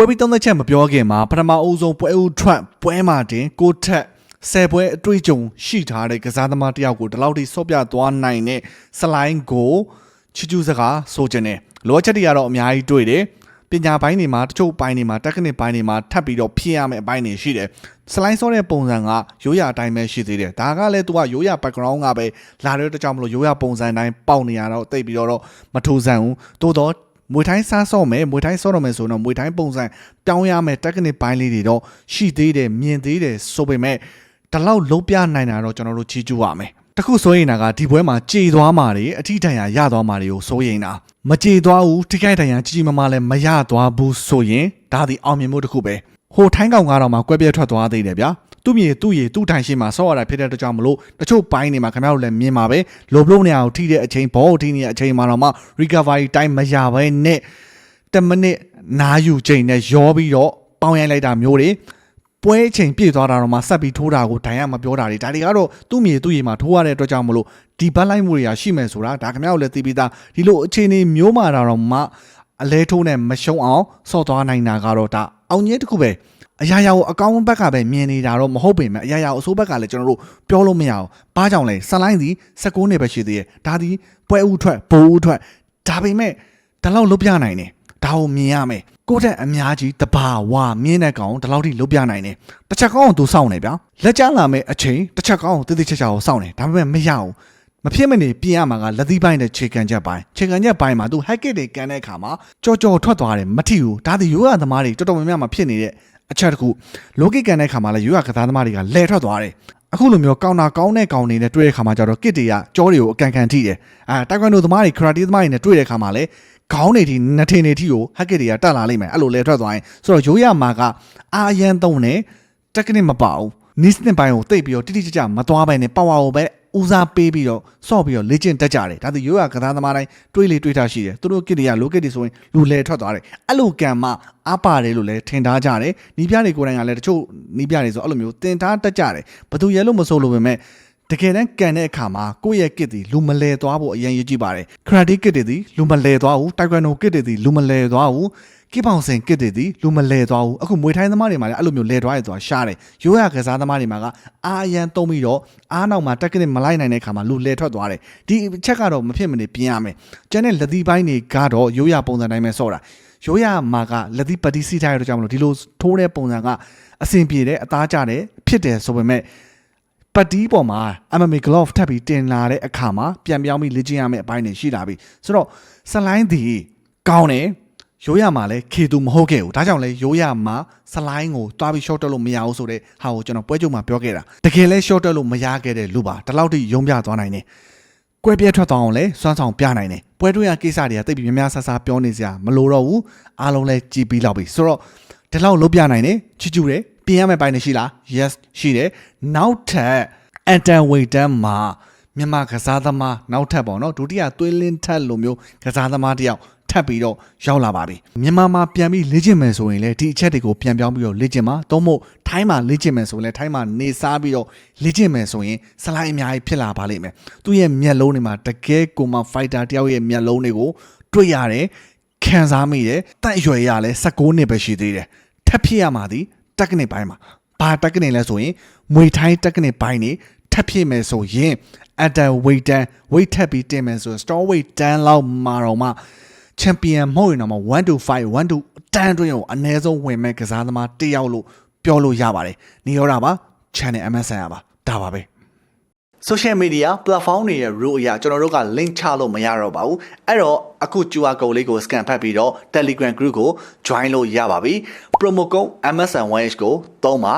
ပွဲပြီးသုံးသက်ချက်မပြောခင်မှာပထမအဦးဆုံးပွဲဦးထွက်ပွဲမှာတင်ကိုထက်ဆယ်ပွဲအတွေ့အကြုံရှိထားတဲ့ကစားသမားတစ်ယောက်ကိုဒီလောက်ထိဆော့ပြသွားနိုင်တဲ့စလိုင်းကိုချီချူစကားဆိုချင်တယ်လိုအပ်ချက်တွေကတော့အများကြီးတွေ့တယ်ပညာပိုင်းတွေမှာတချို့ပိုင်းတွေမှာ technique ပိုင်းတွေမှာထပ်ပြီးတော့ဖြည့်ရမယ့်အပိုင်းတွေရှိတယ်စလိုင်းဆော့တဲ့ပုံစံကရိုးရာအတိုင်းပဲရှိသေးတယ်ဒါကလည်းသူကရိုးရာ background ကပဲလာတဲ့အတွက်ကြောင့်မလို့ရိုးရာပုံစံတိုင်းပေါက်နေရတော့တိတ်ပြီးတော့မထူဆန်ဘူးတိုးတော့ မွေတိုင်းစားဆော့မယ်မွေတိုင်းဆော့တော့မယ်ဆိုတော့မွေတိုင်းပုံစံပြောင်းရမယ် technique ပိုင်းလေးတွေတော့ရှိသေးတယ်မြင်သေးတယ်ဆိုပေမဲ့ဒီလောက်လုံးပြနိုင်တာတော့ကျွန်တော်တို့ချီးကျူးရမယ်တခုစိုးရိမ်တာကဒီပွဲမှာကြေသွားမှာတွေအထီးတန်ရာရသွားမှာတွေကိုစိုးရိမ်တာမကြေသွားဘူးထိခိုက်တန်ရာကြီးကြီးမားမားလည်းမရသွားဘူးဆိုရင်ဒါဒီအောင်မြင်မှုတစ်ခုပဲဟိုထိုင်းကောင်ကတော့မှကွဲပြဲထွက်သွားသေးတယ်ဗျာ သူ့မြေသူ့ရေသူ့ထိုင်ရှိမှာဆော့ရတာဖြစ်တဲ့အတွက်ကြောင့်မလို့တချို့ပိုင်းတွေမှာခင်ဗျားတို့လည်းမြင်ပါပဲလိုဘလို့နေရာကိုထိတဲ့အချိန်ဘောကိုထိနေတဲ့အချိန်မှာတော့မှ recovery time မရဘဲနဲ့10မိနစ်နားယူချိန်နဲ့ရောပြီးတော့ပေါင်းရိုင်းလိုက်တာမျိုးတွေပွဲချိန်ပြည့်သွားတာတော့မှဆက်ပြီးထိုးတာကိုဒိုင်ရမပြောတာတွေဒါတွေကတော့သူ့မြေသူ့ရေမှာထိုးရတဲ့အတွက်ကြောင့်မလို့ဒီဘတ်လိုက်မှုတွေကရှိမယ်ဆိုတာဒါခင်ဗျားတို့လည်းသိပြီးသားဒီလိုအခြေအနေမျိုးမှာတော့မှအလဲထိုးနဲ့မရှုံအောင်ဆော့သွားနိုင်တာကတော့ဒါအောင်ကြီးတစ်ခုပဲ အရာရာကိုအကောင်းဘက်ကပဲမြင်နေတာတော့မဟုတ်ပေမဲ့အရာရာကိုအဆိုးဘက်ကလည်းကျွန်တော်တို့ပြောလို့မရအောင်ဘာကြောင့်လဲဆန်လိုင်းစီ16နှစ်ပဲရှိသေးတယ်ဒါဒီပွဲဦးထွက်ဘိုးဦးထွက်ဒါပေမဲ့ဒီလောက်လုတ်ပြနိုင်တယ်ဒါကိုမြင်ရမယ်ကိုယ့်တက်အများကြီးတဘာဝမြင်းတဲ့ကောင်ဒီလောက်ထိလုတ်ပြနိုင်တယ်တစ်ချက်ကောင်းအောင်သူစောင့်နေဗျာလက်ကျလာမဲ့အချိန်တစ်ချက်ကောင်းအောင်တိတိကျကျကိုစောင့်နေဒါပေမဲ့မရဘူးမဖြစ်မနေပြင်ရမှာကလက်သီးပိုင်းနဲ့ခြေကန်ချက်ပိုင်းခြေကန်ချက်ပိုင်းမှာသူ hack တွေကန်တဲ့အခါမှာကြော်ကြော်ထွက်သွားတယ်မထီဘူးဒါဒီရိုးရသမားတွေတော်တော်များများမှာဖြစ်နေတဲ့အ ချက်တစ်ခု logic ကန်တဲ့အခါမှာလည်းရိုးရကစားသမားတွေကလဲထွက်သွားတယ်အခုလိုမျိုးကောင်းတာကောင်းတဲ့ကောင်တွေနဲ့တွေ့တဲ့ခါမှာကျတော့ကစ်တွေကကြောတွေကိုအကန်ကန်ထိတယ်အဲတိုက်ကွန်ဒိုသမားတွေခရာတီသမားတွေနဲ့တွေ့တဲ့ခါမှာလည်းခေါင်းတွေထိနှစ်ထင်တွေထိကိုဟက်ကစ်တွေကတက်လာလိမ့်မယ်အဲ့လိုလဲထွက်သွားရင်ဆိုတော့ရိုးရမှာကအာရန်သုံးတယ်တက်ကနစ်မပါဘူးနီးစနစ်ပိုင်းကိုတိတ်ပြီးတော့တိတိကျကျမသွားဘဲနဲ့ပါဝါကိုပဲ ဦးစားပေးပြီးတော့ဆော့ပြီးတော့လေ့ကျင့်တက်ကြတယ်ဒါသူရိုးရကစားသမားတိုင်းတွေးလေတွေးထားရှိတယ်သူတို့ကစ်တွေကလိုကစ်တွေဆိုရင်လူလဲထွက်သွားတယ်အဲ့လိုကံမှအားပါတယ်လို့လည်းထင်ထားကြတယ်နီးပြတွေကိုယ်တိုင်ကလည်းတချို့နီးပြတွေဆိုအဲ့လိုမျိုးတင်ထားတက်ကြတယ်ဘသူရဲလို့မဆိုလို့ပဲမဲ့တကယ်တမ်းကန်တဲ့အခါမှာကိုယ့်ရဲ့ကစ်သည်လူမလဲသွားဖို့အရင်ရည်ကြည့်ပါတယ်ခရတီကစ်တွေသည်လူမလဲသွားဘူးတိုက်ကွန်ဒိုကစ်တွေသည်လူမလဲသွားဘူး ကိပောင်စင်ကစ်တွေသည်လူမလဲသွားဘူးအခုမွေထိုင်းသမားတွေမှာလည်းအဲ့လိုမျိုးလဲသွားရသွားရှားတယ်ရိုးရကစားသမားတွေမှာကအာရန်တုံးပြီးတော့အားနောက်မှာတက်ကနစ်မလိုက်နိုင်တဲ့ခါမှာလူလဲထွက်သွားတယ်ဒီအချက်ကတော့မဖြစ်မနေပြင်ရမယ်ကျန်တဲ့လက်သီးပိုင်းတွေကတော့ရိုးရပုံစံတိုင်းပဲဆော့တာရိုးရမှာကလက်သီးပတိစီထားရတော့ကြောင့်မလို့ဒီလိုထိုးတဲ့ပုံစံကအဆင်ပြေတယ်အသားကျတယ်ဖြစ်တယ်ဆိုပေမဲ့ပတ်တီးပေါ်မှာ MMA glove ထပ်ပြီးတင်လာတဲ့အခါမှာပြန်ပြောင်းပြီးလေ့ကျင့်ရမယ့်အပိုင်းတွေရှိလာပြီဆိုတော့ဆလိုင်းဒီကောင်းတယ် ရိုးရမှာလည်းခေသူမဟုတ်ခဲ့ဘူးဒါကြောင့်လဲရိုးရမှာဆလိုင်းကိုတွားပြီး short တက်လို့မရဘူးဆိုတဲ့ဟာကိုကျွန်တော်ပွဲကြုံမှာပြောခဲ့တာတကယ်လဲ short တက်လို့မရခဲ့တဲ့လူပါဒီလောက်ထိရုံးပြသွားနိုင်တယ်ကွဲပြဲထွက်သွားအောင်လဲစွမ်းဆောင်ပြနိုင်တယ်ပွဲတွေ့ရကိစ္စတွေကတိတ်ပြီးများများဆဆပြောနေစရာမလိုတော့ဘူးအားလုံးလဲကြည်ပြီးလောက်ပြီဆိုတော့ဒီလောက်လုပ်ပြနိုင်တယ်ချီချူတယ်ပြင်ရမယ့်ပိုင်းတွေရှိလား yes ရှိတယ်နောက်ထပ်အန်တန်ဝေတန်မှာမြန်မာကစားသမားနောက်ထပ်ပေါ့နော်ဒုတိယသွေးလင်းထက်လိုမျိုးကစားသမားတစ်ယောက် ထပ်ပြီးတော့ရောက်လာပါပြီမြန်မာမှာပြန်ပြီးလေ့ကျင့်မယ်ဆိုရင်လည်းဒီအချက်တွေကိုပြန်ပြောင်းပြီးတော့လေ့ကျင့်ပါတော့မို့ထိုင်းမှာလေ့ကျင့်မယ်ဆိုရင်လည်းထိုင်းမှာနေစားပြီးတော့လေ့ကျင့်မယ်ဆိုရင်စလိုက်အများကြီးဖြစ်လာပါလိမ့်မယ်သူ့ရဲ့မျက်လုံးတွေမှာတကယ်ကိုမှ fighter တယောက်ရဲ့မျက်လုံးတွေကိုတွေ့ရတယ်ခံစားမိတယ်တန့်ရွယ်ရလဲ16နှစ်ပဲရှိသေးတယ်ထပ်ဖြစ်ရမှာဒီတက်ကနစ်ပိုင်းမှာဘာတက်ကနစ်လဲဆိုရင်မွေထိုင်းတက်ကနစ်ပိုင်းနေထပ်ဖြစ်မယ်ဆိုရင်အတန်ဝေတန်ဝေထပ်ပြီးတင်မယ်ဆိုရင် store weight တန်းလောက်မှာတော့မှ ချန်ပီယံမဟုတ်ရင်တော့1 to 5 1 to 10တွင်းကိုအနည်းဆုံးဝင်မဲ့ကစားသမားတစ်ယောက်လို့ပြောလို့ရပါတယ်နေရောတာပါ channel MSN ရပါဒါပါပဲ social media platform တွေရဲ့ rule အရကျွန်တော်တို့က link ချလို့မရတော့ပါဘူးအဲ့တော့အခု QR code လေးကို scan ဖတ်ပြီးတော့ Telegram group ကို join လို့ရပါပြီ promo code MSN1H ကိုသုံးပါ